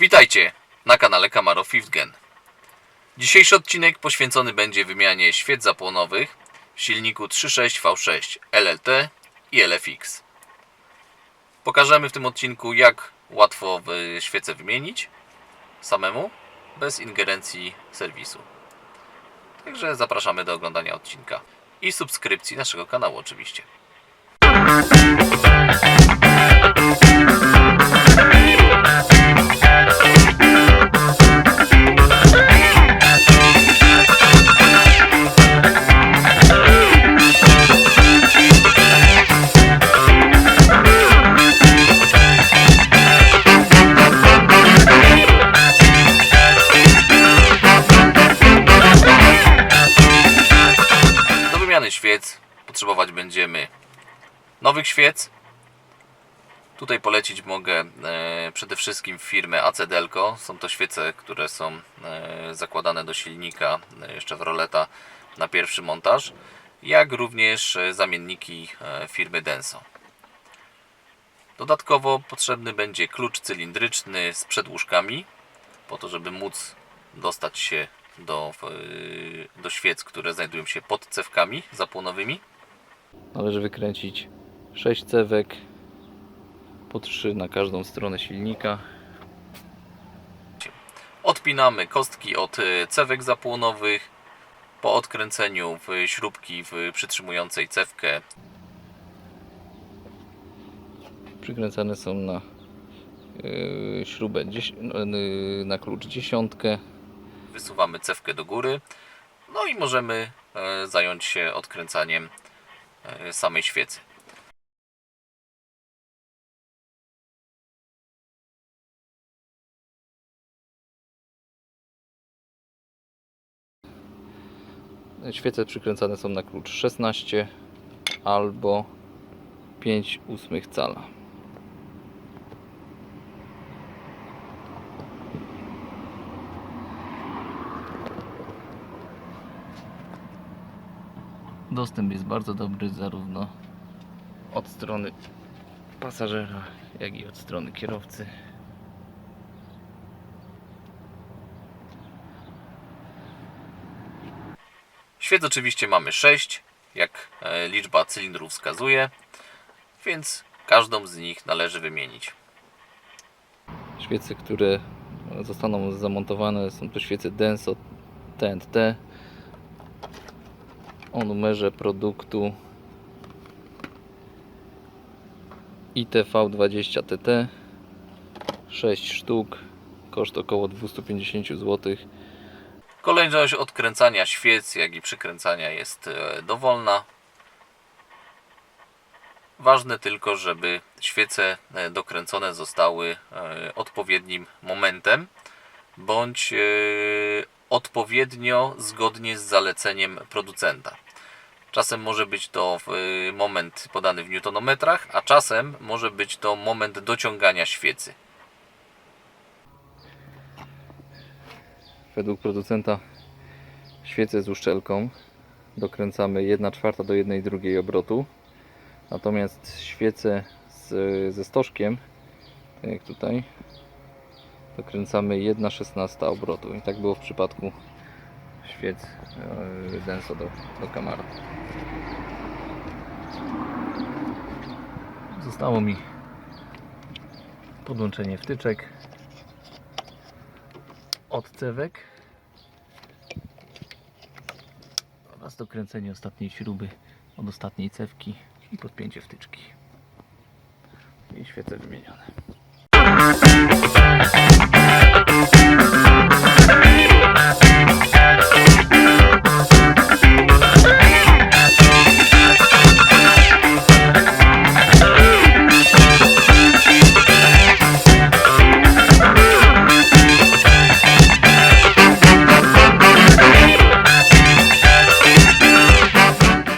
Witajcie na kanale Camaro Fifth Gen. Dzisiejszy odcinek poświęcony będzie wymianie świec zapłonowych w silniku 3.6 V6 LLT i LFX. Pokażemy w tym odcinku jak łatwo świece wymienić samemu, bez ingerencji serwisu. Także zapraszamy do oglądania odcinka i subskrypcji naszego kanału oczywiście. Świec potrzebować będziemy nowych świec. Tutaj polecić mogę e, przede wszystkim firmę ACDelco. Są to świece, które są e, zakładane do silnika e, jeszcze w roleta na pierwszy montaż, jak również zamienniki firmy Denso. Dodatkowo potrzebny będzie klucz cylindryczny z przedłużkami, po to, żeby móc dostać się do, e, do świec, które znajdują się pod cewkami zapłonowymi. Należy wykręcić 6 cewek po 3 na każdą stronę silnika. Odpinamy kostki od e, cewek zapłonowych. Po odkręceniu w śrubki w przytrzymującej cewkę przykręcane są na yy, śrubę na klucz dziesiątkę. Wysuwamy cewkę do góry. No i możemy e, zająć się odkręcaniem e, samej świecy. Świece przykręcane są na klucz 16 albo 5 ósmych cala. Dostęp jest bardzo dobry zarówno od strony pasażera, jak i od strony kierowcy. Świec oczywiście mamy 6, jak e, liczba cylindrów wskazuje, więc każdą z nich należy wymienić. Świece, które zostaną zamontowane są to świece Denso TNT o numerze produktu ITV20TT 6 sztuk koszt około 250 zł Kolejność odkręcania świec, jak i przykręcania jest e, dowolna. Ważne tylko, żeby świece e, dokręcone zostały e, odpowiednim momentem bądź odpowiednio zgodnie z zaleceniem producenta. Czasem może być to e, moment podany w newtonometrach, a czasem może być to moment dociągania świecy. Według producenta świecę z uszczelką dokręcamy 1 czwarta do 1 drugiej obrotu. Natomiast świecę z, ze stożkiem, tak jak tutaj, dokręcamy 1 szesnasta obrotu. I tak było w przypadku świec e, Denso do, do Camaro. Zostało mi podłączenie wtyczek od cewek oraz dokręcenie ostatniej śruby od ostatniej cewki i podpięcie wtyczki i świece wymienione.